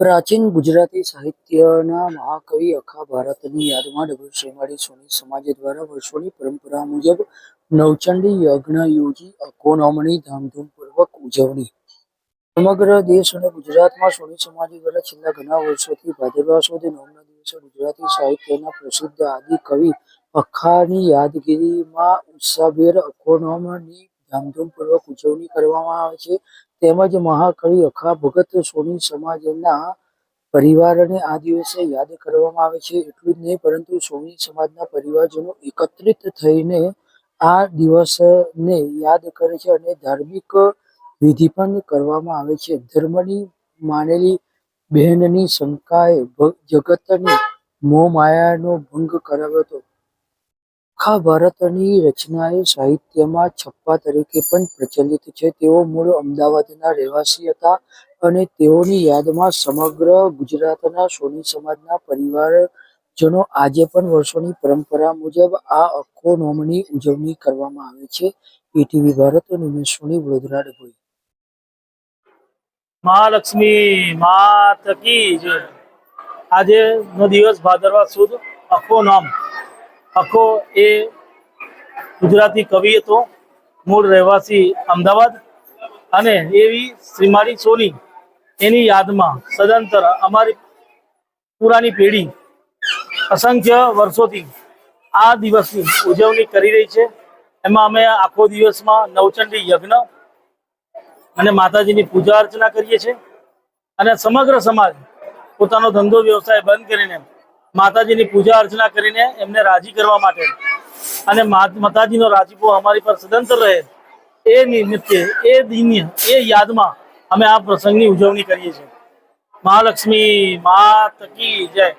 પ્રાચીન ગુજરાતી સાહિત્યના મહાકવિ અખા ભારતની યાદમાં ડબલ શ્રીમાળી સોની સમાજ દ્વારા વર્ષોની પરંપરા મુજબ નવચંડી યજ્ઞ યોજી અકોનોમની ધામધૂમપૂર્વક ઉજવણી. સમગ્ર દેશ અને ગુજરાતમાં સોની સમાજ દ્વારા છેલ્લા ઘણા વર્ષોથી ભાદરવા સુદ નવમના દિવસે ગુજરાતી સાહિત્યના પ્રસિદ્ધ આદિ કવિ અખાની યાદગીરીમાં ઉત્સાહભેર અકોનોમની ધામધૂમપૂર્વક ઉજવણી કરવામાં આવે છે. તેમજ મહાકવિ અખા ભગત સોની સમાજના પરિવારને આ દિવસે યાદ કરવામાં આવે છે. એટલું જ નહીં, પરંતુ સોની સમાજના પરિવારજનો એકત્રિત થઈને આ દિવસને યાદ કરે છે અને ધાર્મિક વિધિ પણ કરવામાં આવે છે. ધર્મની માનેલી બહેનની શંકાએ જગતને જગતની મોહમાયાનો ભંગ કરાવ્યો હતો. આખા ભારતની રચનાએ સાહિત્યમાં છપ્પા તરીકે પણ પ્રચલિત છે. તેઓ મૂળ અમદાવાદના રહેવાસી હતા અને તેઓની યાદમાં સમગ્ર ગુજરાતના સોની સમાજના પરિવારજનો આજે પણ વર્ષોની પરંપરા મુજબ આ અખો નોમની ઉજવણી કરવામાં આવે છે. એટીવી ભારત નિમેશ સોની વડોદરા ડભોઈ. મહાલક્ષ્મી માત કી આજે નો દિવસ ભાદરવા સુદ. અખો નામ. અખો એ ગુજરાતી કવિ હતો, મૂળ રહેવાસી અમદાવાદ. અને એવી શ્રીમાળી સોની, એની યાદમાં સદંતર અમારી પુરાની પેઢી અસંખ્ય વર્ષોથી આ દિવસની ઉજવણી કરી રહી છે. એમાં અમે આખો દિવસમાં નવચંડી યજ્ઞ અને માતાજીની પૂજા અર્ચના કરીએ છીએ. અને સમગ્ર સમાજ પોતાનો ધંધો વ્યવસાય બંધ કરીને માતાજીની પૂજા અર્ચના કરીને એમને રાજી કરવા માટે. અને માતાજીનો રાજીપો અમારી પર સદંતર રહે. એ નિમિત્તે, એ દિન એ યાદમાં અમે આ પ્રસંગની ઉજવણી કરીએ છીએ. મહાલક્ષ્મી, મા તકી, જય.